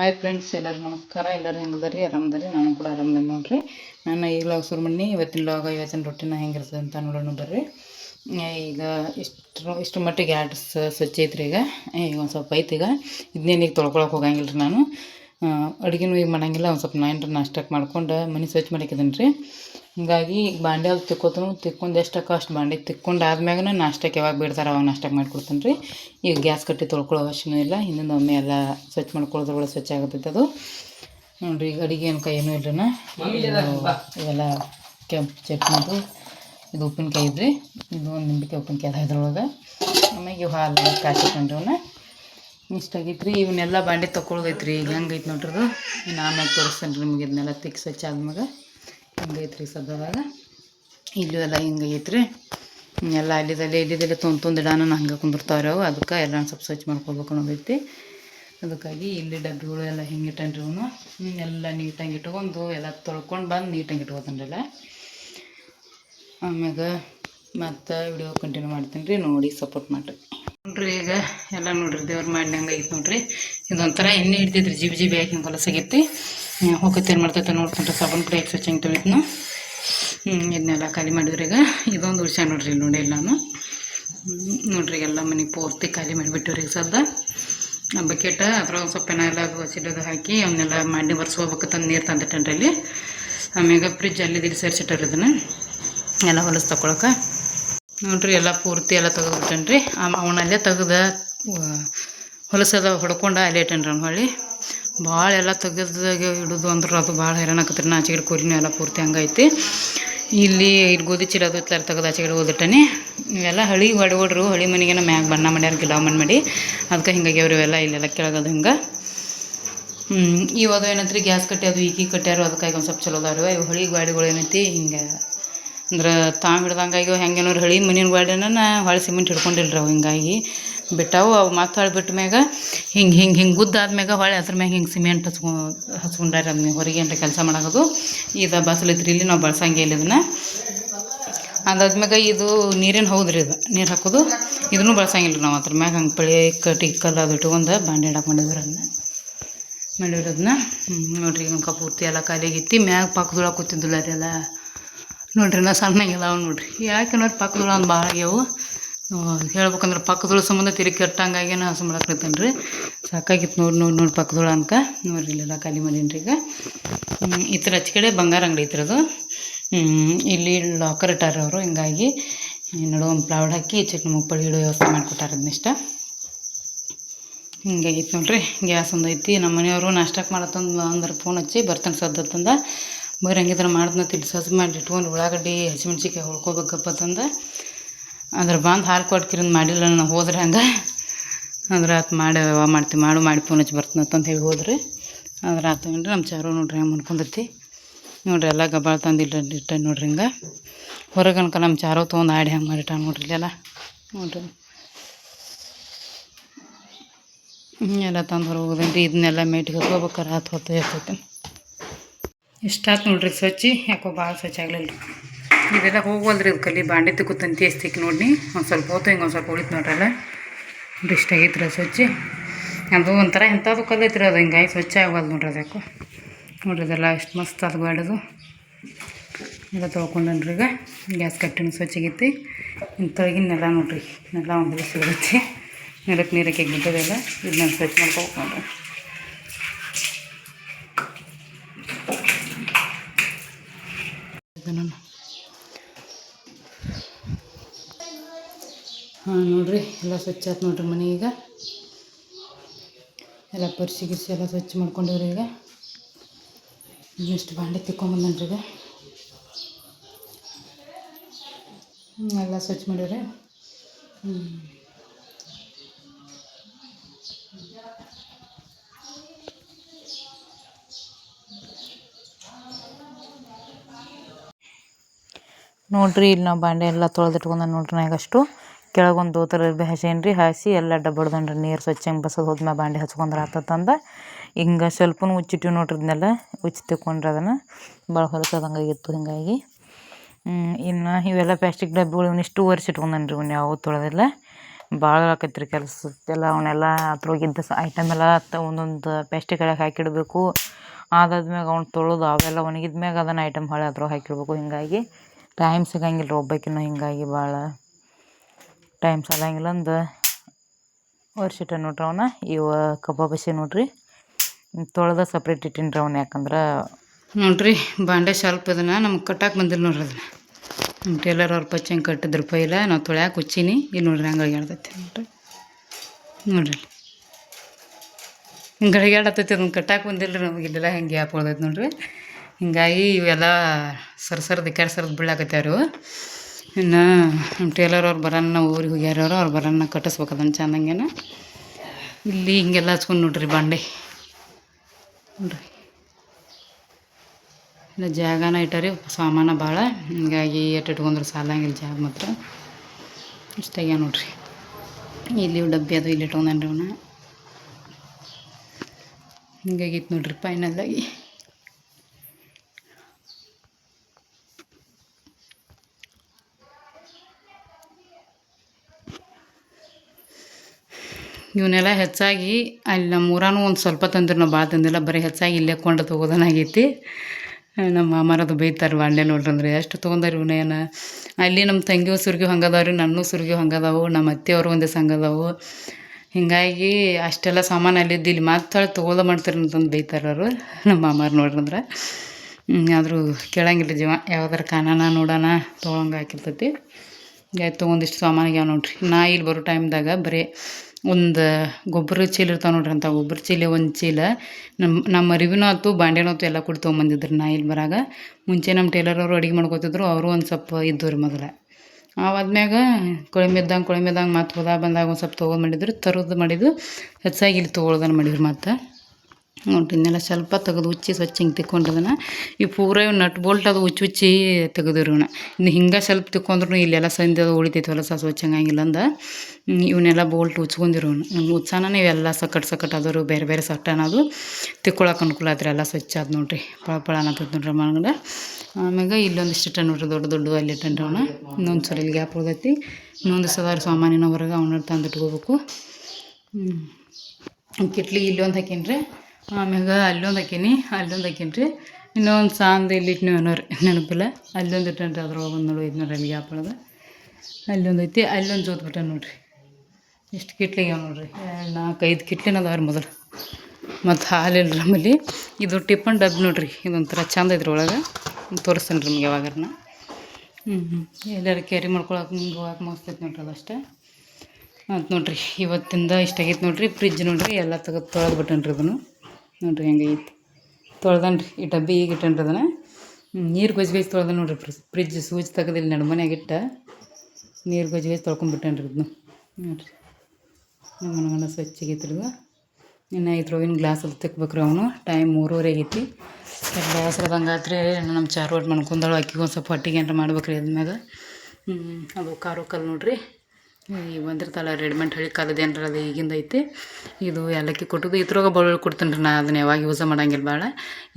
Hi friends ಎಲ್ಲರಿಗೂ ನಮಸ್ಕಾರ. ಎಲ್ಲರೂ ಹೆಂಗದರಿ ಆರಾಮದರಿ? ನಾನು ಕೂಡ ಆರಾಮದ ನೋಡ್ರಿ. ನಾನು ಈಗ ಲಾಗ್ ಶುರು ಮಾಡಿ ಇವತ್ತಿನ ಲಾಗ ಇವತ್ತಿನ ರೊಟ್ಟಿನ ಹೆಂಗಿರ್ತದೆ ಅಂತ ನೋಡೋಣ ಬರ್ರಿ. ಈಗ ಇಷ್ಟು ಇಷ್ಟು ಮಟ್ಟಿಗೆ ಎರಡು ಸ್ವಚ್ಛ ಐತ್ರಿ ಈಗ. ಈಗ ಒಂದು ಸ್ವಲ್ಪ ಐತಿ ಈಗ. ಇದನ್ನೇನು ಈಗ ತೊಳ್ಕೊಳಕ್ಕೆ ಹೋಗಂಗಿಲ್ಲ ರೀ ನಾನು ಅಡುಗೆನೂ ಈಗ ಮಾಡಂಗಿಲ್ಲ. ಒಂದು ಸ್ವಲ್ಪ ನೈನ್ರ ನಾಷ್ಟಕ್ಕೆ ಮಾಡ್ಕೊಂಡು ಮನೆ ಸ್ವಚ್ಛ ಮಾಡಿಕ್ಕಿದ್ದೀನಿ ರೀ ಹಿಂಗಾಗಿ ಈಗ ಬಾಂಡೆ ಅಲ್ಲಿ ತಿಕ್ಕೋತನು, ತಿಕ್ಕೊಂಡು ಎಷ್ಟಕ್ಕೆ ಅಷ್ಟು ಬಾಂಡೆ ತಿಕ್ಕೊಂಡು ಆದ್ಮ್ಯಾಗ ನಾಷ್ಟಕ್ಕೆ ಯಾವಾಗ ಬಿಡ್ತಾರೆ ಅವಾಗ ನಾಷ್ಟಕ್ಕೆ ಮಾಡಿಕೊಡ್ತೇನೆ ರೀ ಈಗ ಗ್ಯಾಸ್ ಕಟ್ಟಿ ತೊಳ್ಕೊಳ್ಳೋ ಅವಶ್ಯನೂ ಇಲ್ಲ ಹಿಂದಿನ ಒಮ್ಮೆ ಎಲ್ಲ ಸ್ವಚ್ಛ ಮಾಡ್ಕೊಳ್ಳೋದ್ರೊಳಗೆ ಸ್ವಚ್ಛ ಆಗುತ್ತೈತೆ ಅದು. ನೋಡಿರಿ, ಈಗ ಅಡುಗೆ ಏನು ಕೈ ಏನೂ ಇಲ್ಲನ ಇವೆಲ್ಲ ಕೆಂಪು ಚಟ್ನಿದು, ಇದು ಉಪ್ಪಿನಕಾಯಿ ಇದ್ರಿ. ಇದು ಒಂದು ನಿಂಬಿಕೆ ಉಪ್ಪಿನಕಾಯಿ ಅದ ಇದ್ರೊಳಗೆ. ಆಮೇಲೆ ಇವು ಹಾಲು ಕಾಸಿಕೊಂಡ್ರಿ ಅವನ್ನ ಇಷ್ಟ ಆಗೈತೆ ರೀ ಇವನ್ನೆಲ್ಲ ಬಾಂಡೆ ತೊಗೊಳೋದೈತೆ ರೀ ಈಗ ಹೆಂಗೈತೆ ನೋಡ್ರಿ ಅದು. ಇನ್ನು ಆಮೇಲೆ ತೋರಿಸ್ತೇನೆ ರೀ ನಿಮಗೆ, ಇದನ್ನೆಲ್ಲ ತಿಕ್ಕಿ ಸ್ವಚ್ಛ ಆದ್ಮ್ಯಾಗ. ಹಿಂಗೈತೆ ರೀ ಸದ್ಯದಾಗ ಇಲ್ಲೂ ಎಲ್ಲ ರೀ ಎಲ್ಲ ಅಲ್ಲಿದಲ್ಲಿ ಇಲ್ಲಿದಲ್ಲಿ ತೊಂದು ತೊಂದು ಇಡಾನ ಹಂಗೆ ಕುಂದಿರ್ತಾವ್ರಿ ಅವು. ಅದಕ್ಕೆ ಎಲ್ಲ ಸ್ವಲ್ಪ ಸ್ವಚ್ಛ ಮಾಡ್ಕೊಳ್ಬೇಕು ಅನ್ನೋದೈತಿ ಅದಕ್ಕಾಗಿ ಇಲ್ಲಿ ಡಬ್ಬಿಗಳು ಎಲ್ಲ ಹಿಂಗೆ ಇಟ್ಟನ್ರಿ ಅವನು. ಎಲ್ಲ ನೀಟಾಗಿ ಇಟ್ಕೊಂಡು ಎಲ್ಲ ತೊಳ್ಕೊಂಡು ಬಂದು ನೀಟಾಗಿ ಇಟ್ಕೊತಾನೆ ಎಲ್ಲ. ಆಮ್ಯಾಗ ಮತ್ತು ವಿಡಿಯೋ ಕಂಟಿನ್ಯೂ ಮಾಡ್ತೀನಿ ರೀ. ನೋಡಿ ಸಪೋರ್ಟ್ ಮಾಡಿರಿ. ನೋಡ್ರಿ ಈಗ ಎಲ್ಲ ನೋಡ್ರಿ ದೇವ್ರು ಮಾಡಿದಂಗೆ ಐತೆ ನೋಡ್ರಿ. ಇದೊಂಥರ ಎಣ್ಣೆ ಹಿಡ್ತಿದ್ರಿ ಜಿಬಿ ಜಿಬಿ ಹಾಕಿ ಹೊಲಸಾಗೈತಿ ಹೋಗತ್ತೆ, ಏನು ಮಾಡ್ತೈತೆ ನೋಡ್ಕೊಂಡ್ರೆ ಸಾಬೂನು ಕಡೆ ಸ್ವಚ್ಛ ಹಿಂಗೆ ತೊಳಿದ್ನು ಇದನ್ನೆಲ್ಲ ಖಾಲಿ ಮಾಡಿದ್ರೆ ಈಗ. ಇದೊಂದು ಉಳ್ಸ ನೋಡ್ರಿ ಇಲ್ಲಿ ನೋಡಿ ನಾನು ನೋಡ್ರಿ ಎಲ್ಲ ಮನೆ ಪೂರ್ತಿ ಖಾಲಿ ಮಾಡಿಬಿಟ್ಟಿವ್ರಿ ರೀ ಸದ್ದ. ಬಕೆಟ್ ಒಂದು ಸ್ವಲ್ಪ ಎಲ್ಲ ಹಸಿಡೋದು ಹಾಕಿ ಅವನ್ನೆಲ್ಲ ಮಾಡಿ ಬರ್ಸ್ಕೋಬೇಕಂತ ನೀರು ತಂದಿಟ್ಟನ್ರಿ ಅಲ್ಲಿ. ಆಮೇಲೆ ಫ್ರಿಜ್ ಅಲ್ಲಿ ಇದ್ರಿ ಸೇರಿಸಿಟ್ಟಾರ ಇದನ್ನು. ಎಲ್ಲ ಹೊಲಸು ತಗೊಳಕ್ಕೆ ನೋಡ್ರಿ ಎಲ್ಲ ಪೂರ್ತಿ ಎಲ್ಲ ತೆಗೆದ್ಬಿಟ್ಟನ್ರಿ. ಅವನಲ್ಲೇ ತೆಗೆದ ಹೊಲಸದ ಹೊಡ್ಕೊಂಡು ಅಲ್ಲೇ ಇಟ್ಟನ್ರಿ ಅವ್ನು ಹೊಳ್ಳಿ. ಭಾಳ ಎಲ್ಲ ತೆಗೆದಾಗ ಇಡೋದು ಅಂದ್ರೆ ಅದು ಭಾಳ ಹೈರಾಣ ಆಕತ್ರಿ. ನಾ ಆಚೆಗಡೆ ಕೂರಿನೂ ಎಲ್ಲ ಪೂರ್ತಿ ಹಂಗೈತಿ ಇಲ್ಲಿ ಇಲ್ಲಿ ಗೋಧಿ ಚೀಲ ಅದು ಇತ್ತಲ್ಲ ತೆಗೆದು ಆಚೆಗಡೆ ಓದಿಟ್ಟನಿ ಇವೆಲ್ಲ ಹಳಿ ಹೊಡ್ಕೊಡ್ರು ಹಳಿ ಮನೆಗೇನ ಮ್ಯಾಗ ಬಣ್ಣ ಮಾಡ್ಯಾರ, ಗಿಲಾವ್ ಮಣ್ಣು ಮಾಡಿ. ಅದಕ್ಕೆ ಹಿಂಗಾಗಿ ಅವರು ಇವೆಲ್ಲ ಇಲ್ಲೆಲ್ಲ ಕೆಳಗದು ಹಿಂಗೆ. ಇವಾಗ ಏನಂತ್ರಿ ಗ್ಯಾಸ್ ಕಟ್ಟಿ ಅದು ಈಕಿ ಕಟ್ಟ್ಯಾರು, ಅದಕ್ಕಾಗಿ ಒಂದು ಸ್ವಲ್ಪ ಚಲೋ ಅದಾವ್ರಿ ಇವು ಹಳಿ ಗಾಡಿಗಳು ಏನೈತಿ ಹಿಂಗೆ. ಅಂದ್ರೆ ತಾವು ಹಿಡ್ದಂಗಾಗಿ ಹೆಂಗೇನೋ ಹಳಿ ಮನಿನ ಗಾಡಿನ ಹೊಳೆ ಸಿಮೆಂಟ್ ಹಿಡ್ಕೊಂಡಿಲ್ರಿ ಅವು ಹಿಂಗಾಗಿ. ಬಿಟ್ಟಾವು. ಅವು ಹೊಳೆ ಬಿಟ್ಟ ಮ್ಯಾಗ ಹಿಂಗೆ ಹಿಂಗೆ ಹಿಂಗೆ ಗುದ್ದ ಆದ್ಮ್ಯಾಗ ಹೊಳೆ ಅದ್ರ ಮ್ಯಾಗ ಹಿಂಗೆ ಸಿಮೆಂಟ್ ಹಚ್ಕೊ ಹಚ್ಕೊಂಡ್ರಿ ಅದನ್ನ ಹೊರಗೆ ಏನ್ರ ಕೆಲಸ ಮಾಡೋದು ಇದು ಬಸ್ಲೈತ್ರಿ ಇಲ್ಲಿ ನಾವು ಬಳಸಂಗೆ ಇಲ್ಲ ಇದನ್ನು. ಅದಾದ್ಮ್ಯಾಗ ಇದು ನೀರಿನ ಹೌದ್ರಿ ಇದು, ನೀರು ಹಾಕೋದು. ಇದನ್ನು ಬಳಸಂಗಿಲ್ಲ ನಾವು ಅದ್ರ ಮ್ಯಾಗ ಹಂಗೆ ಪಳಿ ಕಟ್ಟಿ, ಕಲ್ಲು ಅದು ಇಟ್ಕೊಂಡು ಬಾಂಡೆ ಇಡಕ್ಕೆ ಮಾಡಿದ್ರು ಅದನ್ನ ಮಾಡಿರೋದನ್ನ ನೋಡ್ರಿ ಈಗ ಪೂರ್ತಿ ಎಲ್ಲ ಕಾಲಿಗಿತ್ತಿ ಮ್ಯಾಗ ಪಕ್ಕದೊಳಗೆ ಕೂತಿದ್ದಿಲ್ಲ ರೀ ಎಲ್ಲ ನೋಡ್ರಿ ನಾ ಸಣ್ಣಗೆಲ್ಲ ನೋಡ್ರಿ. ಯಾಕೆ ನೋಡಿ ಪಕ್ಕದೊಳಗೆ ಭಾಳ ಆಗ್ಯಾವು ಹೇಳ್ಬೇಕಂದ್ರೆ ಪಕ್ಕದೊಳ ಸಂಬಂಧ ತಿರುಗಿ ಕೆಟ್ಟಂಗಾಗೇನ ಹಸು ಮಾಡಕ್ಲತ್ತೇನೆ ರೀ ಸಾಕಾಗಿತ್ತು ನೋಡಿ ನೋಡಿ ನೋಡಿ ಪಕ್ಕದೊಳ ಅನ್ಕ ನೋಡ್ರಿ ಇಲ್ಲೆಲ್ಲ ಖಾಲಿ ಮಾಡೀನಿ ರೀ ಈಗ ಈ ಥರ ಹಚ್ಚ ಕಡೆ ಬಂಗಾರ ಅಂಗಡಿ ಐತ್ರಿ ಅದು. ಇಲ್ಲಿ ಲಾಕರ್ ಇಟ್ಟಾರ ಅವರು, ಹಿಂಗಾಗಿ ನಡು ಒಂದು ಪ್ಲಾವ್ಡ್ ಹಾಕಿ ಚಟ್ನಿ ಮುಪ್ಪಳಿ ಇಡೋ ವ್ಯವಸ್ಥೆ ಮಾಡಿಕೊಟ್ಟಾರ ಅದನ್ನಿಷ್ಟ ಹಿಂಗಾಗಿತ್ತು ನೋಡ್ರಿ, ಗ್ಯಾಸ್ ಒಂದು ಐತಿ. ನಮ್ಮ ಮನೆಯವರು ನಾಷ್ಟಕ್ಕೆ ಮಾಡತ್ತಂದು ಅಂದ್ರೆ ಫೋನ್ ಹಚ್ಚಿ ಬರ್ತಾನೆ ಸದ್ದತ್ತಂದ ಬರೀ ಹಂಗಿದ್ರೆ ಮಾಡ್ದನ್ನ ತಿಳಿಸ್ ಮಾಡಿ ಇಟ್ಕೊಂಡು ಉಳ್ಳಾಗಡ್ಡಿ ಹಸಿಮೆಣ್ಸಿಕಾಯಿ ಹೊಳ್ಕೊಬೇಕಪ್ಪ ಅಂತಂದ ಅದ್ರ ಬಂದು ಹಾಲು ಕೊಟ್ಕಿರಿಂದ ಮಾಡಿಲ್ಲ ನಾನು, ಹೋದ್ರೆ ಹಂಗೆ? ಅಂದ್ರೆ ಆತು ಮಾಡಿ ಯಾವ ಮಾಡ್ತೀವಿ ಮಾಡು, ಮಾಡಿ ಫೋನ್ ಹಚ್ಚಿ ಬರ್ತೀನಿ ಅಂತ ಹೇಳಿ ಹೋದ್ರಿ. ಅಂದ್ರೆ ಆತು ನೋಡ್ರಿ ನಮ್ಮ ಚಾರು ನೋಡ್ರಿ ಹೆಂಗೆ ಮುನ್ಕೊಂಡಿರ್ತಿ ನೋಡ್ರಿ ಎಲ್ಲ ಗಬ್ಬಾಳ ತಂದು ಇಟ್ಟ ಇಟ್ಟ ನೋಡ್ರಿ ಹಿಂಗೆ. ಹೊರಗೆ ಅನ್ಕ ನಮ್ಮ ಚಾರು ತೊಗೊಂಡು ಆಡಿ ಹಂಗೆ ಮಾಡಿಟ್ಟ ನೋಡ್ರಿ ಇಲ್ಲೆಲ್ಲ. ನೋಡ್ರಿ. ಎಲ್ಲ ತಂದು ಹೊರಗೆ ಹೋಗೋದೇನ್ರಿ, ಇದನ್ನೆಲ್ಲ ಮೇಟಿಗೆ ಹತ್ಕೋಬೇಕಾರೆ ಹತ್ತು ಹೊತ್ತು ಇರ್ತೈತಿ ಇಷ್ಟಾತು ನೋಡ್ರಿ ಸ್ವಚ್ಛ ಯಾಕೋ ಭಾಳ ಸ್ವಚ್ಛ ಆಗಲಿಲ್ಲ ರೀ ಇದೆಲ್ಲ ಹೋಗವಲ್ರಿ, ಅದು ಕಲಿ ಬಾಂಡೆ ತಿಕ್ಕುತ್ತಂತಿ ಎಸ್ತಿಕ್ ನೋಡಿ ಒಂದು ಸ್ವಲ್ಪ ಹೋತು, ಹಿಂಗೆ ಒಂದು ಸ್ವಲ್ಪ ಉಳಿತು ನೋಡ್ರಲ್ಲ ನೋಡಿ ಇಷ್ಟ ಅದು ಸ್ವಚ್ಛ. ಅದು ಒಂಥರ ಎಂಥದ್ದು ಕಲ್ಲೈತ್ರಿ ಅದು, ಹಿಂಗಾಗಿ ಸ್ವಚ್ಛ ಆಗವಲ್ದು ನೋಡ್ರಿ ಅದಕ್ಕು. ನೋಡ್ರಿ ಅದೆಲ್ಲ ಎಷ್ಟು ಮಸ್ತ್ ಅದು ಗಾಡದು ಎಲ್ಲ ತೊಳ್ಕೊಂಡನ್ರಿ ಈಗ. ಗ್ಯಾಸ್ ಕಟ್ಟಿನ ಸ್ವಚ್ಛಗೈತಿ ಇನ್ನು ನೆಲ ನೋಡ್ರಿ ನೆಲ ಒಂದು ಸಿಗೈತಿ ನೆಲಕ್ಕೆ ನೀರಕ್ಕೆ ಬಿದ್ದದೆಲ್ಲ ಇದನ್ನ ಸ್ವಚ್ಛ ಮಾಡ್ಕೋಬೇಕು ನೋಡ್ರಿ ಇದನ್ನು ಹಾಂ ನೋಡ್ರಿ, ಎಲ್ಲ ಸ್ವಚ್ಛ ಆಯ್ತು ನೋಡ್ರಿ ಮನೆ ಈಗ. ಎಲ್ಲ ಪರಿಸಿ ಗಿರ್ಸಿ ಎಲ್ಲ ಸ್ವಚ್ಛ ಮಾಡ್ಕೊಂಡಿವ್ರಿ ಈಗ. ಇನ್ನಿಷ್ಟು ಬಾಂಡೆ ತಿಕ್ಕೊಂಬಂದ್ರಿ ಈಗ. ಎಲ್ಲ ಸ್ವಚ್ಛ ಮಾಡಿವ್ರಿ ನೋಡ್ರಿ, ಇಲ್ಲಿ ನಾವು ಬಾಂಡೆ ಎಲ್ಲ ತೊಳೆದಿಟ್ಕೊಂಡ ನೋಡ್ರಿ ನಾಗಷ್ಟು ಕೆಳಗೊಂದು ದೋತರ ಅರ್ಬಿ ರೀ ಹಾಸಿ ಎಲ್ಲ ಡಬ್ಬಡ್ದನ್ರಿ ನೀರು ಸ್ವಚ್ಛ ಹಂಗೆ ಬಸದು ಹೋದ್ಮ್ಯಾಗ ಬಾಂಡೆ ಹಚ್ಕೊಂಡ್ರೆ ಆತತ್ತಂದ ಹಿಂಗೆ ಸ್ವಲ್ಪನೂ ಉಚ್ಚಿಟ್ಟಿವಿ ನೋಡ್ರಿ ಉಚ್ಚಿ ತಿಕ್ಕೊಂಡ್ರೆ ಅದನ್ನು ಭಾಳ ಹೊಲಸದಂಗೆ ಆಗಿತ್ತು ಹಿಂಗಾಗಿ. ಇನ್ನು ಇವೆಲ್ಲ ಪ್ಲಾಸ್ಟಿಕ್ ಡಬ್ಬಿಗಳು ಇವನ್ನ ಇಷ್ಟು ವರ್ಷ ಇಟ್ಕೊಂಡನ್ರಿ ಇವನ್ನ ಯಾವ ತೊಳೆದಿಲ್ಲ. ಭಾಳ ಆಕೈತ್ರಿ ಕೆಲಸ. ಎಲ್ಲ ಅವನ್ನೆಲ್ಲ ಅದ್ರೊಳಗಿದ್ದ ಐಟಮ್ ಎಲ್ಲ ಒಂದೊಂದು ಪ್ಲಾಸ್ಟಿಕ್ ಒಳಗೆ ಹಾಕಿಡಬೇಕು. ಅದಾದ್ಮ್ಯಾಗ ಅವ್ನು ತೊಳೆದು ಅವೆಲ್ಲ ಒಣಗಿದ ಮ್ಯಾಗ ಅದನ್ನು ಐಟಮ್ ಹೊಳೆ ಅದ್ರೊಳಗೆ ಹಾಕಿಡ್ಬೇಕು. ಹಿಂಗಾಗಿ ಟೈಮ್ ಸಿಗಂಗಿಲ್ಲ ರೀ ಒಬ್ಬಾಕಿನ ಹಿಂಗಾಗಿ ಭಾಳ. ಟೈಮ್ ಸಾಲಂಗಿಲ್ಲ ಅಂದು ಒರ್ಸಿಟ್ಟ ನೋಡ್ರಿ ಅವನ್ನ ಇವ ಕಬಾಬ್ ಹಸಿ ನೋಡ್ರಿ. ತೊಳೆದ ಸಪ್ರೇಟ್ ಇಟ್ಟಿನ್ರಿ ಅವ್ನ ಯಾಕಂದ್ರೆ ನೋಡ್ರಿ, ಬಾಂಡೆ ಸ್ವಲ್ಪ ಅದನ್ನ ನಮ್ಗೆ ಕಟ್ಟಾಕ್ ಬಂದಿಲ್ಲ ನೋಡ್ರಿ ಅದನ್ನ. ನಮ್ಮ ಟೇಲರ್ ಅವ್ರ ಪಚ್ಚಂಗೆ ಕಟ್ಟಿದ್ರು ಪೈಲ ನಾವು ತೊಳ್ಯಾಕೆ ಹುಚ್ಚೀನಿ. ಇಲ್ಲಿ ನೋಡ್ರಿ ಹಂಗೆ ಹೇಳ್ತೈತಿ ನೋಡ್ರಿ. ನೋಡ್ರಿ ಹಿಂಗೆ ಅಳ್ಗಾಡತೈತಿ ಅದನ್ನು ಕಟ್ಟಾಕೆ ಬಂದಿಲ್ಲ ರೀ ನಮಗೆ. ಇಲ್ಲೆಲ್ಲ ಹೆಂಗೆ ಉಳ್ದೈತಿ ನೋಡ್ರಿ. ಹಿಂಗಾಗಿ ಇವೆಲ್ಲ ಸರ್ ಸರ್ದು ಕೆರೆ ಸರ್ದು ಬೀಳಾಕತ್ಯಾರು ಇನ್ನು ನಮ್ಮ ಟೇಲರ್ ಅವ್ರು ಬರೋಣ ಊರಿಗೆ ಹೋಗ್ಯಾರ ಅವರು ಅವ್ರು ಬರೋಣ ಕಟ್ಟಿಸ್ಬೇಕು ಅದನ್ನು ಚಂದಂಗೆನ ಇಲ್ಲಿ ಹಿಂಗೆಲ್ಲ ಹಚ್ಕೊಂಡು ನೋಡ್ರಿ ಬಾಂಡೆ. ನೋಡ್ರಿ. ಇಲ್ಲ ಜಾಗನ ಇಟ್ಟಾರಿ, ಸಾಮಾನು ಭಾಳ ಹಿಂಗಾಗಿ ಎಟ್ಟು ಇಟ್ಕೊಂಡ್ರೆ ಸಾಲಂಗಿಲ್ಲ ಜಾಗ ಮಾತ್ರ. ಇಷ್ಟಾಗ್ಯ ನೋಡ್ರಿ. ಇಲ್ಲಿ ಡಬ್ಬಿ ಅದು ಇಲ್ಲಿ ಇಟ್ಕೊಂಡೇನ್ರಿ ಅವನ. ಹಿಂಗಾಗಿತ್ತು ನೋಡ್ರಿ ಫೈನಲ್ಲಾಗಿ ಇವನ್ನೆಲ್ಲ ಹೆಚ್ಚಾಗಿ ಅಲ್ಲಿ ನಮ್ಮ ಊರಾನು ಒಂದು ಸ್ವಲ್ಪ ತಂದ್ರೆ ನಾವು ಭಾಳ ತಂದಿಲ್ಲ, ಬರೀ ಹೆಚ್ಚಾಗಿ ಇಲ್ಲೇ ಕೊಂಡು ತೊಗೋದನಾಗೈತಿ ನಮ್ಮ ಮಾಮಾರದು ಬೈತಾರೆ ಬಾಂಡೆ ನೋಡ್ರಿ ಅಂದ್ರೆ, ಎಷ್ಟು ತೊಗೊಂಡಾರ ಇವನೇನ ಅಲ್ಲಿ ನಮ್ಮ ತಂಗಿಯು ಸುರ್ಗಿ ಹಂಗದಾವ ರೀ ನನ್ನೂ ಸುರ್ಗಿ ಹಂಗದಾವು ನಮ್ಮ ಅತ್ತೆಯವರು ಒಂದೇ ಹಂಗದಾವು ಹಿಂಗಾಗಿ ಅಷ್ಟೆಲ್ಲ ಸಾಮಾನು ಅಲ್ಲಿದ್ದು ಇಲ್ಲಿ ಮಾತಾಡಿ ತೊಗೊಳ್ದ ಮಾಡ್ತಾರೆ ಅಂತಂದು ಬೈತಾರೆ ಅವರು ನಮ್ಮ ಮಾಮಾರು ನೋಡ್ರಿ ಅಂದ್ರೆ. ಆದರೂ ಕೇಳಂಗಿಲ್ಲ ಜೀವ, ಯಾವ್ದಾರು ಕಾಣೋಣ ನೋಡೋಣ ತೊಗೊಳಂಗೆ ಹಾಕಿರ್ತೈತಿ ಆಯ್ತು ತೊಗೊಂಡಿಷ್ಟು ಸಾಮಾನಿಗೆ ನೋಡ್ರಿ. ನಾ ಇಲ್ಲಿ ಬರೋ ಟೈಮ್ದಾಗ ಬರೀ ಒಂದು ಗೊಬ್ಬರ ಚೀಲ ಇರ್ತಾವೆ ನೋಡ್ರಿ ಅಂತ ಗೊಬ್ಬರ ಚೀಲ, ಒಂದು ಚೀಲ. ನಮ್ಮ ನಮ್ಮ ಅರಿವಿನೂ ಆಯ್ತು ಬಾಂಡೆನೂ ಆಯ್ತು ಎಲ್ಲ ಕೂಡ ತೊಗೊಂಬಂದಿದ್ರು ನಾ ಇಲ್ಲಿ ಬರಾಗ ಮುಂಚೆ ನಮ್ಮ ಟೇಲರ್ ಅವರು ಅಡುಗೆ ಮಾಡ್ಕೊತಿದ್ರು, ಅವರು ಒಂದು ಸ್ವಲ್ಪ ಇದ್ದು ರೀ ಮೊದಲು. ಆವಾದ್ಮ್ಯಾಗ ಕೊಳಿಮೆ ಇದ್ದಂಗೆ ಮತ್ತು ಇದ್ದಂಗೆ ಮತ್ತೆ ಹೋದಾಗ ಬಂದಾಗ ಒಂದು ಸ್ವಲ್ಪ ತೊಗೊಂಡು ಮಾಡಿದ್ರು ತರೋದು ಮಾಡಿದ್ದು, ಹೆಚ್ಚಾಗಿ ಇಲ್ಲಿ ತೊಗೊಳ್ದನ್ನು ಮಾಡಿದ್ರು ಮತ್ತು. ನೋಡ್ರಿ, ಇನ್ನೆಲ್ಲ ಸ್ವಲ್ಪ ತೆಗೆದು ಉಚ್ಚಿ ಸ್ವಚ್ಛ ಹಿಂಗೆ ತಿಕ್ಕೊಂಡ್ರದನ್ನ ಈ ಪೂರ ಇವು ನಟ್ ಬೋಲ್ಟ್ ಅದು ಉಚ್ಚಿ ಉಚ್ಚಿ ತೆಗೆದಿರು ಇವನ್ನ ಇನ್ನು ಹಿಂಗೆ ಸ್ವಲ್ಪ ತಿಕ್ಕೊಂಡ್ರು ಇಲ್ಲೆಲ್ಲ ಸಂದಿ ಅದು ಉಳಿತೈತಿ ಸ ಸ್ವಚ್ಛ ಹಂಗಾಗಿಲ್ಲ ಅಂದ. ಇವನ್ನೆಲ್ಲ ಬೋಲ್ಟ್ ಉಚ್ಕೊಂಡಿರು ಉತ್ಸಾನ ಇವೆಲ್ಲ ಸಕಟ್ ಸಕಟ್ ಆದರು ಬೇರೆ ಬೇರೆ ಸಟ್ಟ ಅನ್ನೋದು ತಿಕ್ಕೊಳಕ್ಕೆ ಅನುಕೂಲ ಆತ್ರಿ, ಎಲ್ಲ ಸ್ವಚ್ಛ ಆದ್ ನೋಡ್ರಿ. ಪಳ ಪಳ ಅನ್ನೋದು ನೋಡ್ರಿ ಮನಗಡೆ ಆಮ್ಯಾಗ ಇಲ್ಲೊಂದಿಷ್ಟು ಇಟ್ಟ ನೋಡ್ರಿ, ದೊಡ್ಡ ದೊಡ್ಡ ಅಲ್ಲಿ ಅವನ್ನ ಇನ್ನೊಂದು ಸಲ ಇಲ್ಲಿ ಗ್ಯಾಪ್ ಉಳ್ದೈತಿ. ಇನ್ನೊಂದು ಸದಾರ ಸಾಮಾನಿನ ಹೊರಗೆ ಅವನ್ನ ತಂದು ಇಟ್ಕೋಬೇಕು ಹ್ಞೂ ಕಿಟ್ಲಿ ಇಲ್ಲೊಂದು ಹಾಕೀನಿ ಆಮ್ಯಾಗ ಅಲ್ಲೊಂದು ಹಾಕೀನಿ ಅಲ್ಲೊಂದು ಹಾಕೀನಿ ರೀ ಇನ್ನೊಂದು ಸಾಂದ್ ಇಲ್ಲಿ ಇಟ್ಟು ನೀವು ರೀ ನೆನಪಿಲ್ಲ. ಅಲ್ಲೊಂದು ಇಟ್ಟನ್ರಿ ಅದ್ರೊಳಗೆ ಒಂದು ನೋಡಿ ಇದು ನೋಡ್ರಿ ಅಲ್ಲಿ ಗ್ಯಾಪ್ ಒಳಗೆ. ಅಲ್ಲೊಂದು ಐತಿ, ಅಲ್ಲೊಂದು ಜೋತ್ಬಿಟ್ಟೆ ನೋಡ್ರಿ. ಎಷ್ಟು ಕಿಟ್ಲಿಗೆ ನೋಡಿರಿ ನೋಡ್ರಿ. ಎರಡು ನಾಲ್ಕು ಐದು ಕಿಟ್ಲಿನ ಅದಾವ ಮೊದಲು. ಮತ್ತು ಹಾಲಿಲ್ಲ ನಮ್ಮಲ್ಲಿ. ಇದು ಟಿಫನ್ ಡಬ್ ನೋಡ್ರಿ, ಇದೊಂಥರ ಚಂದ ಐತ್ರಿ ಒಳಗೆ. ತೋರಿಸ್ತೇನೆ ರೀ ನಿಮ್ಗೆ ಯಾವಾಗಾರ ಹ್ಞೂ ಹ್ಞೂ ಎಲ್ಲರೂ ಕ್ಯಾರಿ ಮಾಡ್ಕೊಳಕ್ಕೆ ನಿಮ್ಗೆ ಹೋಗಕ್ಕೆ ಮಸ್ತ್ ಐತೆ ನೋಡ್ರಿ ಅದಷ್ಟೇ ಮತ್ತು ನೋಡ್ರಿ, ಇವತ್ತಿಂದ ಇಷ್ಟಾಗೈತೆ ನೋಡ್ರಿ, ಫ್ರಿಜ್ ನೋಡ್ರಿ, ಎಲ್ಲ ತೆಗೆದು ತೊಳೆದು ರೀ ಅದನ್ನು ನೋಡ್ರಿ ಹೆಂಗೈತಿ ತೊಳ್ದನ್ರಿ, ಈ ಡಬ್ಬಿ ಈಗ ಇಟ್ಟನ್ರಿ ಅದನ್ನು. ನೀರು ಗೊಜ್ಜು ಗೊಜ್ಜಿ ತೊಳ್ದ ನೋಡ್ರಿ ಫ್ರಿಜ್ ಸೂಜಿ ತೆಗೆದಿಲ್ಲ ನಡು ಮನೆಯಾಗಿಟ್ಟ ನೀರು ಗೊಜ್ಜು ಗೊಜ್ಜಿ ತೊಳ್ಕೊಂಬಿಟ್ಟನ್ರಿ ಇದನ್ನು ನೋಡ್ರಿ. ನಮ್ಮ ಮನಗಂಡ ಸ್ವಚ್ಛಗೈತ್ರಿ ಇದು. ಇನ್ನು ಇದ್ರೊಳಗಿನ ಗ್ಲಾಸ್ ಅದು ತೆಕ್ಬೇಕ್ರಿ ಅವನು. ಟೈಮ್ ಮೂರುವರೆ ಆಗೈತಿ ಬೇಸರದಂಗೆ ಆತ್ರಿ ನಮ್ಮ ಚಾರ್ವಾಟ್ ಮಾಡ್ಕೊಂಡಾಳು ಅಕ್ಕಿಗೆ ಒಂದು ಸ್ವಲ್ಪ ಹೊಟ್ಟಿಗೆ ಏನಾರ ಮಾಡ್ಬೇಕ್ರಿ ಅದ್ಮ್ಯಾಗ. ಅದು ಖಾರ ಕಲ್ಲು ನೋಡ್ರಿ. ಈ ಬಂದಿರ್ತಲ್ಲ ರೆಡಿಮೆಂಟ್ ಹಳಿ ಕಾಲದ ಏನಾರ ಅದು ಈಗಿಂದ ಐತಿ. ಇದು ಏಲಕ್ಕಿ ಕೊಟ್ಟದು ಇದ್ರೊಳಗೆ ಬೆಳ್ಳುಳ್ಳಿ ಕೊಡ್ತೀನಿ ರೀ ನಾ ಅದನ್ನ ಯಾವಾಗ ಯೂಸ ಮಾಡಂಗಿಲ್ಲ ಭಾಳ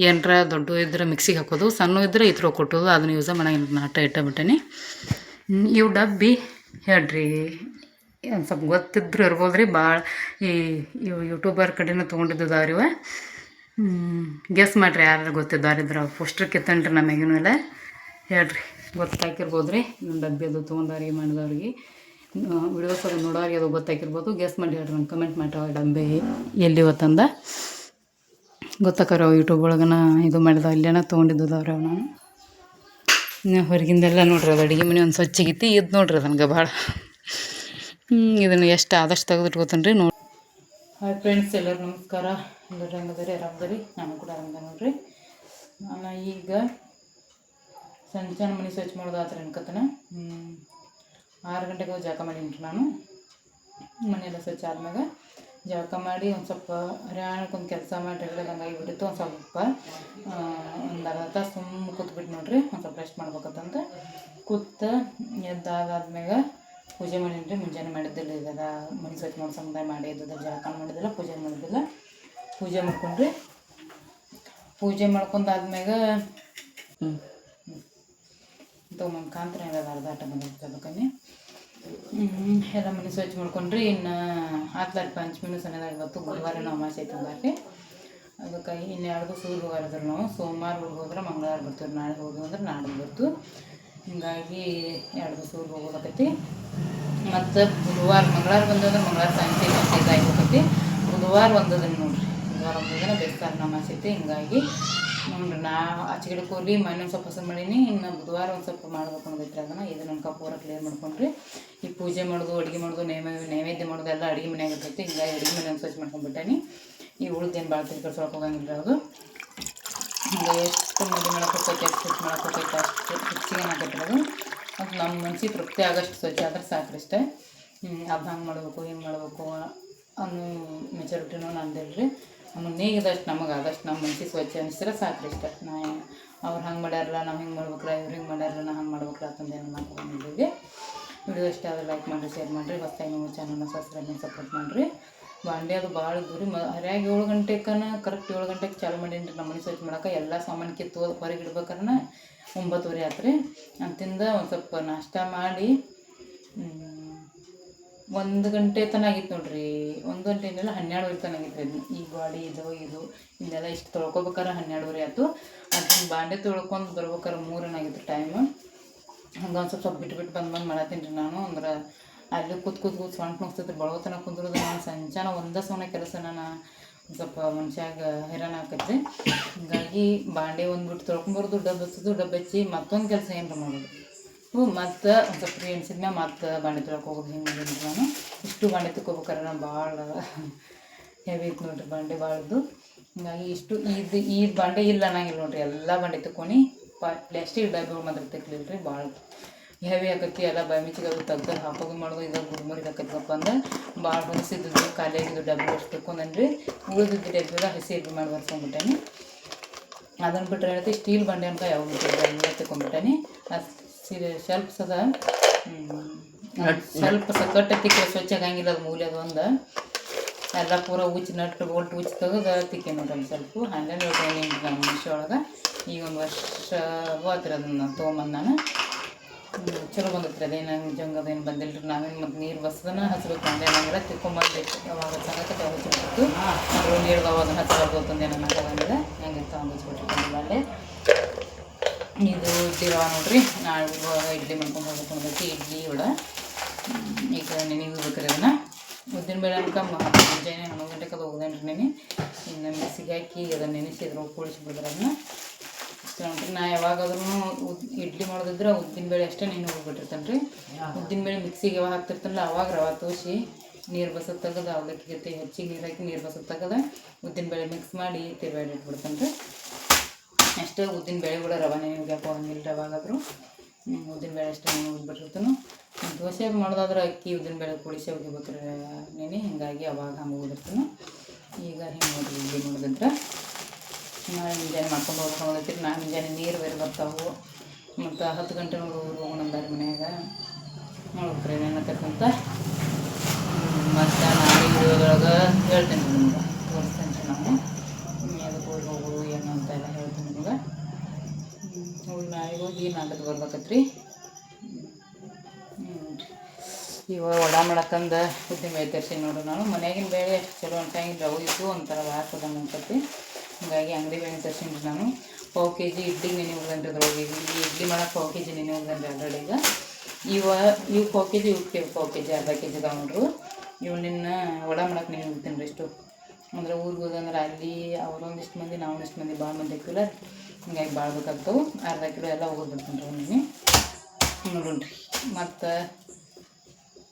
ಏನರ ದೊಡ್ಡ ಇದ್ರೆ ಮಿಕ್ಸಿಗೆ ಹಾಕೋದು, ಸಣ್ಣ ಇದ್ರೆ ಇದ್ರ ಕೊಟ್ಟೋದು, ಅದನ್ನ ಯೂಸ ಮಾಡಂಗಿಲ್ಲ ನಾ ಆಟ ಇಟ್ಟ ಬಿಟ್ಟೇನಿ. ಇವು ಡಬ್ಬಿ ಹೇಳ್ರಿ ಒಂದು ಸ್ವಲ್ಪ ಗೊತ್ತಿದ್ರು ಇರ್ಬೋದು ರೀ ಭಾಳ ಈ ಇವು ಯೂಟ್ಯೂಬರ್ ಕಡೆನೂ ತೊಗೊಂಡಿದ್ದದಾವ ರೀ ಇವ ಗೆಸ್ ಮಾಡಿರಿ ಯಾರು ಗೊತ್ತಿದ್ದಾರಿದ್ರೆ ಪೋಸ್ಟರ್ ಕಿತ್ತಣ್ರಿ ನಮಗೇನು ಎಲ್ಲ. ಹೇಳ್ರಿ ಗೊತ್ತಾಕಿರ್ಬೋದು ರೀ ಡಬ್ಬಿ ಅದು ತೊಗೊಂಡವ್ರಿಗೆ ಮಾಡಿದವ್ರಿಗೆ ವಿಡಿಯೋಸ್ ಅದು ನೋಡೋರಿಗೆ ಅದು ಗೊತ್ತಾಗಿರ್ಬೋದು. ಗೆಸ್ ಮಾಡಿ ಹೇಳ್ರಿ ನಂಗೆ ಕಮೆಂಟ್ ಮಾಡ್ಯಾವ ಡಂಬೆ ಎಲ್ಲಿ ಇವತ್ತಂದ ಗೊತ್ತಾಕಾರ ಯೂಟ್ಯೂಬ್ ಒಳಗನ ಇದು ಮಾಡಿದ ಅಲ್ಲೇನ ತೊಗೊಂಡಿದ್ದದವ್ರಿ ನಾನು ಹೊರಗಿಂದೆಲ್ಲ ನೋಡ್ರಿ, ಅದು ಅಡುಗೆ ಮನೆ ಒಂದು ಸ್ವಚ್ಛಗಿತ್ತಿ ಇದು ನೋಡ್ರಿ ನನಗೆ ಭಾಳ ಇದನ್ನು ಎಷ್ಟು ಆದಷ್ಟು ತೆಗೆದಿಟ್ಕೋತೀನಿ ರೀ ನೋಡಿ. ಹಾಯ್ ಫ್ರೆಂಡ್ಸ್ ಎಲ್ಲರೂ ನಮಸ್ಕಾರ. ಎಲ್ಲರೂ ಹಂಗದ್ರಿ? ಆರಾಮದರಿ? ನಾನು ಕೂಡ ಆರಾಮದ ನೋಡ್ರಿ. ನಾನು ಈಗ ಸಣ್ಣ ಸಣ್ಣ ಮನೆ ಸ್ವಚ್ಛ ಮಾಡೋದು ಆತ್ರ ಅನ್ಕತನ ಆರು ಗಂಟೆಗೆ ಜಳಕ ಮಾಡಿನ್ರಿ ನಾನು. ಮನೆಯೆಲ್ಲ ಸ್ವಚ್ಛ ಆದ್ಮ್ಯಾಗ ಜಳಕ ಮಾಡಿ ಒಂದು ಸ್ವಲ್ಪ ಹರ್ಯಾಣಕ್ಕೊಂದು ಕೆಲಸ ಮಾಡಿ ಆಗಿಬಿಟ್ಟಿತ್ತು, ಒಂದು ಸ್ವಲ್ಪ ಒಂದು ಅರ್ಧ ತಾಸು ಸುಮ್ಮನೆ ಕೂತ್ಬಿಟ್ಟು ನೋಡಿರಿ, ಒಂದು ಸ್ವಲ್ಪ ರೆಸ್ಟ್ ಮಾಡ್ಬೇಕಂತಂದ್ರೆ ಕೂತ ಎದ್ದಾಗಾದ್ಮ್ಯಾಗ ಪೂಜೆ ಮಾಡಿನ್ರಿ, ಮುಂಜಾನೆ ಮಾಡಿದ್ದಿಲ್ಲ ಇದೆಲ್ಲ ಮನೆ ಸ್ವಚ್ಛ ಮಾಡೋ ಸಮುದಾಯ ಮಾಡಿ ಇದ್ದದ ಜಳಕ ಮಾಡಿದ್ದಿಲ್ಲ, ಪೂಜೆ ಮಾಡಿದ್ದಿಲ್ಲ. ಪೂಜೆ ಮಾಡ್ಕೊಂಡ್ರಿ. ಪೂಜೆ ಮಾಡ್ಕೊಂಡಾದ್ಮ್ಯಾಗ ಹ್ಞೂ ತೊಗೊಂಬಂದು ಕಾಂತರ ಅರ್ಧ ಆಟ ಹ್ಮ್, ಎಲ್ಲ ಮನೆ ಸ್ವಚ್ಛ ಮಾಡ್ಕೊಂಡ್ರಿ ಇನ್ನು ಆತ್ಲಾರ ಪಂಚಮಿನೂ ಸಣ್ಣದಾಗ ಇವತ್ತು ನಾವು ಅಮಾಸೆ ಐತೆ ಬಾರಿ ಇನ್ನೆರಡು ಇನ್ನು ಎರಡು ಸೂರು ಹೋಗಾರಿದ್ರು ನಾವು ಸೋಮವಾರ ಊರಿಗೆ ಹೋದ್ರೆ ಮಂಗಳವಾರ ಬರ್ತೀವಿ ನಾಳೆ ಹೋದ್ವಿ ಅಂದ್ರೆ ನಾಳೆ ಬರ್ತು ಹಿಂಗಾಗಿ ಎರಡು ಸೂರು ಹೋಗೋದಕ್ಕೈತಿ ಮತ್ತು ಬುಧವಾರ ಮಂಗಳವಾರ ಬಂದಂದ್ರೆ ಮಂಗಳವಾರ ಸಾಯಂಕಾಲ ಮತ್ತೆ ಇದಾಗಿ ಹೋಗೈತಿ ಬುಧವಾರ ಒಂದದನ್ನು ನೋಡ್ರಿ. ಬುಧವಾರ ಒಂದದನ್ನ ಬೇಸ್ತಾರ ನಮ್ಮ ಐತಿ ಹಿಂಗಾಗಿ ನೋಡ್ರಿ, ನಾ ಆಚೆ ಕಡೆ ಹೋಗ್ಲಿ ಮನೆ ಸ್ವಲ್ಪ ಹಸರು ಮಾಡೀನಿ, ಇನ್ನು ಬುಧವಾರ ಒಂದು ಸ್ವಲ್ಪ ಮಾಡ್ಬೇಕು ಅನ್ನೋದೈತ್ರಿ ಅದನ್ನು. ಇದು ನನ್ನ ಪೂರ ಕ್ಲಿಯರ್ ಮಾಡ್ಕೊಂಡ್ರಿ. ಈ ಪೂಜೆ ಮಾಡೋದು, ಅಡುಗೆ ಮಾಡೋದು ನೈವೇದ್ಯ ನೈವೇದ್ಯ ಮಾಡೋದು ಎಲ್ಲ ಅಡುಗೆ ಮನ್ಯಾಗ ಇರ್ತೈತಿ. ಹಿಂಗಾಗಿ ಅಡುಗೆ ಮನೆ ಸ್ವಚ್ಛ ಮಾಡ್ಕೊಂಡ್ಬಿಟ್ಟಾನಿ ಈ ಉಳ್ದೇನು ಭಾಳ ತಿಳ್ಕೊಳ್ಸೋಕೆ ಹೋಗಂಗಿಲ್ಲ ಅದು. ಹಿಂಗೆ ಎಷ್ಟು ಮದುವೆ ಮಾಡಕ್ಕೆ ಹೋಗ್ತೈತೆ, ಎಷ್ಟು ಸ್ವಚ್ಛ ಹೋಗ್ತೈತೆ, ಅಷ್ಟು ಹೆಚ್ಚಿಗೆ ಹಾಕತ್ತಿರೋದು ಮತ್ತು ನಮ್ಮ ಮನ್ಸಿಗೆ ತೃಪ್ತಿ ಆಗೋಷ್ಟು ಸ್ವಚ್ಛ ಆದ್ರೆ ಸಾಕ್ರಿ ಅಷ್ಟೇ. ಅದು ಹಂಗೆ ಮಾಡಬೇಕು, ಹಿಂಗೆ ಮಾಡಬೇಕು ಅನ್ನೋ ಮೆಚುರಿಟಿನೂ ನಂದಿಲ್ರಿ. ನಮ್ಮ ನೇಗಿದಷ್ಟು, ನಮಗೆ ಆದಷ್ಟು ನಮ್ಮ ಮನಸ್ಸಿಗೆ ಸ್ವಚ್ಛ ಅನಿಸಿದ್ರೆ ಸಾಕು ಇಷ್ಟ ನಾ ಅವ್ರು ಹಂಗೆ ಮಾಡ್ಯಾರಲ್ಲ ನಾವು ಹಿಂಗೆ ಮಾಡ್ಬೇಕಲ್ಲ ಇವ್ರು ಹಿಂಗೆ ಮಾಡ್ಯಾರಲ್ಲ ನಾ ಹಂಗೆ ಮಾಡ್ಬೇಕಲ್ಲ ಅಂತಂದೇನು ಮಾಡ್ಕೊಂಡಿದ್ದೀವಿ ವಿಡಿಯೋ ಇಷ್ಟ ಆದರೆ ಲೈಕ್ ಮಾಡಿರಿ ಶೇರ್ ಮಾಡಿರಿ, ಹೊಸ್ದಾಗಿ ನಿಮ್ಮ ಚಾನಲ್ನ ಸಬ್ಸ್ಕ್ರೈಬ್ ಸಪೋರ್ಟ್ ಮಾಡಿರಿ. ಬಾಂಡೆ ಅದು ಭಾಳ ದೂರಿ, ಮ, ಹರಿಯಾಗಿ ಏಳು ಗಂಟೆಕನ ಕರೆಕ್ಟ್ ಏಳು ಗಂಟೆಗೆ ಚಾಲು ಮಾಡೀನಿ ರೀ ನಮ್ಮ ಮನೆ ಸ್ವಚ್ಛ ಮಾಡೋಕೆ. ಎಲ್ಲ ಸಾಮಾನು ಕಿತ್ತು ಹೊರಗೆ ಇಡ್ಬೇಕಾರ ಒಂಬತ್ತುವರೆ ಆತ್ರಿ. ಅಂತಿಂದ ಒಂದು ಸ್ವಲ್ಪ ನಾಷ್ಟ ಮಾಡಿ ಒಂದು ಗಂಟೆ ತನಕ ಆಗಿತ್ತು ನೋಡ್ರಿ. ಒಂದು ಗಂಟೆ ಏನಿಲ್ಲ ಹನ್ನೆರಡುವರೆ ತನಕ ಆಗಿತ್ತು ರೀ ಈ ಗಾಡಿ ಇದು ಇದು ಇದೆಲ್ಲ ಇಷ್ಟು ತೊಳ್ಕೊಬೇಕಾರೆ ಹನ್ನೆರಡುವರೆ ಆಯ್ತು. ಅದನ್ನ ಬಾಂಡೆ ತೊಳ್ಕೊಂಡು ಬರ್ಬೇಕಾರೆ ಮೂರನಾಗಿತ್ತು ಟೈಮು ಹಂಗೆ ಒಂದು ಸ್ವಲ್ಪ ಸ್ವಲ್ಪ ಬಿಟ್ಟು ಬಿಟ್ಟು ಬಂದು ಬಂದು ಮಾಡತ್ತೀನಿ ರೀ ನಾನು. ಅಂದ್ರೆ ಅಲ್ಲಿ ಕೂತ್ ಕೂತ್ ಕೂತ್ ಸೊಂಟ ಮುಗಿಸ್ತೈತೆ ಬಳೋತನ ಕುಂದ್ರದು ನಾನು ಸಂಜಾನ ಒಂದೇ ಸೊನೆ ಕೆಲಸ ನಾನು ಸ್ವಲ್ಪ ಮನುಷ್ಯಾಗ ಹೈರಾಣ ಆಕೈತ್ರಿ. ಹಿಂಗಾಗಿ ಬಾಂಡೆ ಒಂದು ಬಿಟ್ಟು ತೊಳ್ಕೊಂಬರ್ದು ಡಬ್ಬ ಹಚ್ಚೋದು, ಡಬ್ಬ ಹಚ್ಚಿ ಮತ್ತೊಂದು ಕೆಲಸ ಏನಾರ ಮಾಡೋದು. ಮತ್ತು ಒಂದು ಸ್ವಲ್ಪ ಫ್ರೀ ಎಣ್ಸಿದ್ಮೇಲೆ ಮತ್ತೆ ತೊಳಕ್ಕೆ ಹೋಗೋದು ಹಿಂಗೆ ನಾನು. ಇಷ್ಟು ಬಾಂಡೆ ತಕ್ಕೋಬೇಕಾರೆ ನಾನು ಭಾಳ ಹೆವಿ ಇತ್ತು ನೋಡ್ರಿ ಬಾಂಡೆ ಭಾಳದು ಹಿಂಗಾಗಿ ಇಷ್ಟು ಇದು ಈ ಬಾಂಡೆ ಇಲ್ಲ ಅನ್ನಂಗಿಲ್ಲ ನೋಡ್ರಿ, ಎಲ್ಲ ಬಾಂಡೆ ತಕ್ಕೊಂಡು ಪ್ಲಾಸ್ಟಿಕ್ ಡಬ್ಬಿಗಳು ಮಾತ್ರ ತೆಕ್ಲಿಲ್ಲ ರೀ ಭಾಳ ಹೆವಿ ಆಕತಿ ಎಲ್ಲ ಬಾಯಿ ಮಿಚ್ಚಿಗೆ ಅದು ತೆಗ್ದು ಹಾಕೋದು ಮಾಡೋದು, ಇದು ಗುಡ್ಮುರಿಗೆ ಹಾಕತ್ತಪ್ಪ ಅಂದ್ರೆ ಭಾಳ ಹೊಲಸಿದ್ದು ಖಾಲಿಯಾಗಿದ್ದು ಡಬ್ಬಿ ಅಷ್ಟು ತೆಕ್ಕೊಂಡನ್ರಿ. ಉಳಿದಿದ್ದು ಡಬ್ಬಿಗ ಹಸಿ ಇದು ಮಾಡಿ ಬರ್ಸ್ಕೊಂಡ್ಬಿಟ್ಟೇನಿ ಅದನ್ನು ಬಿಟ್ಟರೆ ಹೇಳ್ತೀವಿ ಸ್ಟೀಲ್ ಬಂಡೆ ಅಂತ ಯಾವ ಎಲ್ಲ ತಗೊಂಡ್ಬಿಟ್ಟಾನೆ ಅದು ಸೀರೆ ಸ್ವಲ್ಪ ಸದ ಸ್ವಲ್ಪ ಸಗಟ್ಟು ತಿಕ್ಕ ಸ್ವಚ್ಛ ಆಗಂಗಿಲ್ಲ ಅದು ಮೂಲೆ ಅದು ಒಂದು. ಎಲ್ಲ ಪೂರ ಉಚ್ಚಿ ನಟ್ಟು ಬೋಲ್ಟ್ ಉಚ್ಚಿ ತೆಗೆದು ತಿಕ್ಕೆ ನೋಡ್ರಿ ಒಂದು ಸ್ವಲ್ಪ. ಹಂಗೆ ನೋಡ್ರಿ ಮನುಷ್ಯ ಒಳಗೆ. ಈಗ ಒಂದು ವರ್ಷ ಹೋತ್ರಿ ಅದನ್ನು ತೊಗೊಂಬಂದು ನಾನು. ಚಲೋ ಬಂದೈತ್ರಿ ಅದೇನು ಜಂಗದೇನು ಬಂದಿಲ್ಲ ರೀ ನಾವೇನು ಮತ್ತು ನೀರು ಬಸ್ದನ ಹಚ್ಬೇಕು ಅಂದ್ರೆ ನಂಗೆಲ್ಲ ತಿಕ್ಕೊಂಬಂದಿತ್ತು ಅವಾಗ ಸಂಗತ ಅವಾಗ ಹಚ್ಬಿಟ್ಟು ಅದ್ರ ನೀರು ಅವಾಗ ಹಚ್ಚಬಾರ್ದು ಅಂತಂದೇನಂದ್ರೆ ಆಗಂಗಿಲ್ಲ. ಹೆಂಗೆ ತಗೊಂಡು ಹಚ್ಬಿಟ್ಟಿರ್ತಾನಿಲ್ಲ ಅಲ್ಲೇ ಇದು ಇಡ್ಲಿ ರವೆ ನೋಡ್ರಿ ನಾಳೆ ಇಡ್ಲಿ ಮಾಡ್ಕೊಂಡು ಹೋಗ್ಬೇಕು ಬಂದೈತಿ ಇಡ್ಲಿ ಹ್ಮ್, ಈಗ ನೆನೆ ಹೋಗ್ಬೇಕ್ರಿ ಅದನ್ನು ಉದ್ದಿನ ಬೇಳೆ ಅನ್ಕ ಮುಂಜಾನೆ ಹನ್ನೊಂದು ಗಂಟೆಗೆ ಅದು ಹೋಗ್ದೇನ್ರಿ ನೆನೆ. ಇನ್ನು ಮಿಕ್ಸಿಗೆ ಹಾಕಿ ಅದನ್ನು ನೆನೆಸಿದ್ರು ಕೂಡಿಸ್ಬಿಡ್ತಾರೆ ಅದನ್ನ. ಇಷ್ಟ ನೋಡ್ರಿ ನಾ ಯಾವಾಗಾದ್ರೂ ಇಡ್ಲಿ ಮಾಡೋದಿದ್ರೆ ಉದ್ದಿನ ಬೇಳೆ ಅಷ್ಟೇ ನೀನು ಹೋಗ್ಬಿಟ್ಟಿರ್ತಾನೆ ರೀ ಉದ್ದಿನ ಬೇಳೆ ಮಿಕ್ಸಿಗೆ ಯಾವಾಗ ಹಾಕ್ತಿರ್ತಾನಲ್ಲ ಅವಾಗ ರವೆ ತೋಸಿ ನೀರು ಬಸ ತೆಗೆದು ಅವಲಕ್ಕಿ ಜೊತೆ ಹೆಚ್ಚಿಗೆ ನೀರು ಹಾಕಿ ನೀರು ಬಸ ತೆಗೆದು ಉದ್ದಿನ ಬೇಳೆ ಮಿಕ್ಸ್ ಮಾಡಿ ತಿರುವಾಡಿ ಇಟ್ಬಿಡ್ತಾನೆ ರೀ ಅಷ್ಟೇ ಉದ್ದಿನ ಬೇಳೆ ಕೂಡ ರವಾನೆ ಬೇಕು ಒಂದಿಲ್ಲ ರವಾಗಾದ್ರು. ಉದ್ದಿನ ಬೇಳೆ ಅಷ್ಟೇ ಉದ್ಬಿಟ್ಟಿರ್ತಾನು ದೋಸೆ ಮಾಡೋದಾದ್ರೆ ಅಕ್ಕಿ, ಉದ್ದಿನ ಬೇಳೆ ಕುಡಿಸಿ ಹೋಗಿಬೇಕ್ರೆ ನೆನೆ ಹಿಂಗಾಗಿ ಅವಾಗ ಹಂಗೆ ಹೋಗಿರ್ತಾನು ಈಗ ಹಿಂಗೆ ನೋಡ್ರಿ ಇಲ್ಲಿ ನೋಡಿದ್ರೆ ನಾಳೆ ಮುಂಜಾನೆ ಮಾಡ್ಕೊಂಡು ಅನ್ನೋದೈತಿ ನಾಳೆ ಮುಂಜಾನೆ ನೀರು ಬೇರೆ ಬರ್ತಾವು. ಮತ್ತು ಹತ್ತು ಗಂಟೆ ನೋಡಿ ಹೋಗೋಣ ಮನೆಯಾಗ. ಮನ್ಯಾಗ ನೋಡ್ಬೇಕ್ರಿ ಏನಂತಕ್ಕಂತ ಮತ್ತು ನಾಳೆ ಹೇಳ್ತೇನೆ ನಿಮ್ಗೆ. ತೋರಿಸ್ತೇನೆ ನಾವು ಹ್ಮ್, ಅದಕ್ಕೆ ಊರಿಗೆ ಹೋಗೋದು ಏನು ಅಂತ ಎಲ್ಲ ಹೇಳ್ತೀನಿ ನಿಮ್ಗೆ ನಾಳೆಗೆ ಹೋಗಿ ನಾಲ್ಕು ಬರ್ಬೇಕತ್ರಿ. ಇವಾಗ ವಡ ಮಾಡಕ್ಕಂದು ಉದ್ದಿ ಬೇಳೆ ತರ್ಸಿ ನೋಡು ನಾನು. ಮನ್ಯಾಗಿನ ಬೇಳೆ ಚಲೋ ಅನ್ಸಂಗಿಲ್ಲ ಟೈಮ್ ಇದ್ದು ಒಂಥರ ವಾಸದಂಗೆ ಅನ್ಕತ್ತಿ. ಹಾಗಾಗಿ ಅಂಗಡಿ ಬೇಳೆ ತರ್ಸೀನಿ ನಾನು. ಪಾವು ಕೆ ಜಿ ಇಡ್ಲಿ ನೆನೆ ಹೋಗಂದ್ರಿ ಅದ್ರೊಳಗೆ ಇಡ್ಲಿ ಮಾಡಕ್ಕೆ ಪಾವು ಕೆ ಜಿ ನೆನೆ ಹೋಗಂದ್ರಿ ಆಲ್ರೆಡಿ ಈಗ. ಇವ, ಇವು ಪಾವು ಕೆ ಜಿ ಉಪ್ಪು ಪಾವು ಕೆ ಜಿ ಅರ್ಧ ಕೆ ಜಿ ತಗೊಂಡ್ರು ಇವು ನಿನ್ನ ವಡ ಮಾಡಕ್ಕೆ ನೆನೆ ಹೋಗ್ತೀನಿ ರೀ ಇಷ್ಟು. ಅಂದ್ರೆ ಊರಿಗೆ ಹೋದಂದ್ರೆ ಅಲ್ಲಿ ಅವರೊಂದಿಷ್ಟು ಮಂದಿ, ನಾವೊಂದಿಷ್ಟು ಮಂದಿ ಭಾಳ ಮಂದಿ ಹಾಕಿಲ್ಲ ಹಿಂಗಾಗಿ ಭಾಳ ಬೇಕಾಗ್ತವೆ. ಅರ್ಧ ಕಿಲೋ ಎಲ್ಲ ಹೋಗ್ಬಿಡ್ತೀನಿ ರೀ ನೋಡೋಣ ರೀ ಮತ್ತು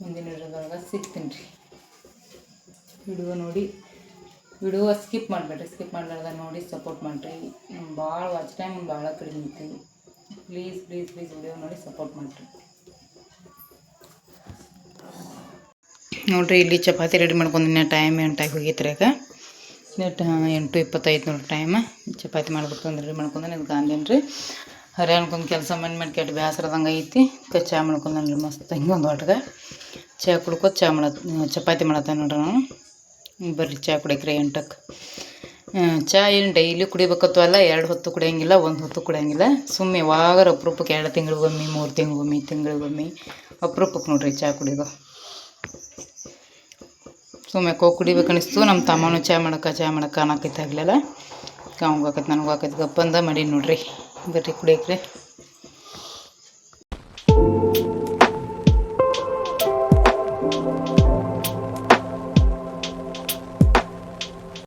ಮುಂದಿನ ವಿಡಿಯೋದೊಳಗೆ ಸಿಗ್ತೀನಿ ರೀ ವಿಡಿಯೋ ನೋಡಿ. ವಿಡಿಯೋ ಸ್ಕಿಪ್ ಮಾಡಬೇಡ್ರಿ. ಸ್ಕಿಪ್ ಮಾಡಲಾರ್ದ ನೋಡಿ ಸಪೋರ್ಟ್ ಮಾಡಿರಿ. ಭಾಳ ವಾಚ್ ಟೈಮ್ ಭಾಳ ಕಡಿಮೆ ಐತಿ. ಪ್ಲೀಸ್ ಪ್ಲೀಸ್ ಪ್ಲೀಸ್ ವಿಡಿಯೋ ನೋಡಿ ಸಪೋರ್ಟ್ ಮಾಡಿರಿ. ನೋಡಿರಿ, ಇಲ್ಲಿ ಚಪಾತಿ ರೆಡಿ ಮಾಡ್ಕೊಂಡಿನ ಟೈಮ್ ಎಂಟಾಗಿ ಹೋಗೈತ್ರಿ ಈಗ. ನೆಟ್ ಎಂಟು, ಇಪ್ಪತ್ತೈದು ನೋಡಿ ಟೈಮ್ ಚಪಾತಿ ಮಾಡ್ಬೇಕು ಅಂದ್ರೆ ರೆಡಿ ಮಾಡ್ಕೊಂಡ್ರೆ ಇದು ಗಾಂಧಿನ ರೀ? ಹರೇ ಅನ್ಕೊಂಡು ಕೆಲಸ ಮಾಡಿ ಮಾಡಿ ಕೆಟ್ಟು ಬೇಸರದಂಗೆ ಐತಿ. ಕ ಚಾ ಮಾಡ್ಕೊಂಡ್ರಿ ಮಸ್ತ್. ಹಿಂಗೆ ಒಂದು ಒಟ್ಗೆ ಚಾ ಕುಡ್ಕೋತ ಚಾ ಮಾಡ ಚಪಾತಿ ಮಾಡತ್ತೆ ನೋಡ್ರಿ ನಾನು ಬರ್ರಿ ಚಾ ಕುಡಿಯಕ್ರಿ ಎಂಟಕ್ಕೆ ಚಾ ಏನು ಡೈಲಿ ಕುಡಿಬೇಕತ್ವಲ್ಲ ಎರಡು ಹೊತ್ತು ಕುಡಿಯೋಂಗಿಲ್ಲ, ಒಂದು ಹೊತ್ತು ಕುಡಿಯಂಗಿಲ್ಲ. ಸುಮ್ಮನೆ ಯಾವಾಗಾರ ಅಪರೂಪಕ್ಕೆ ಎರಡು ತಿಂಗಳಿಗೊಮ್ಮೆ, ಮೂರು ತಿಂಗಳಿಗೊಮ್ಮೆ ತಿಂಗಳಿಗೊಮ್ಮೆ ಅಪ್ರೂಪಕ್ಕೆ ನೋಡ್ರಿ ಚಹಾ ಕುಡಿಯೋದು ಸುಮ್ಮನೆ ಕೋ ಕುಡಿಬೇಕು ಅನಿಸ್ತು ನಮ್ಮ ತಮ್ಮನೂ ಚಾಯ್ ಮಾಡಕ್ಕೆ ಚಾಯ್ ಮಾಡಕ್ಕೆ ಆಗ್ಲಿಲ್ಲ ಅವಂಗೆ ಹಾಕೈತೆ ನನಗೂ ಹಾಕೈತೆ ಗಪ್ಪಂದ ಮಾಡೀನಿ ನೋಡ್ರಿ. ಬರ್ರಿ ಕುಡಿಯಕ್ರಿ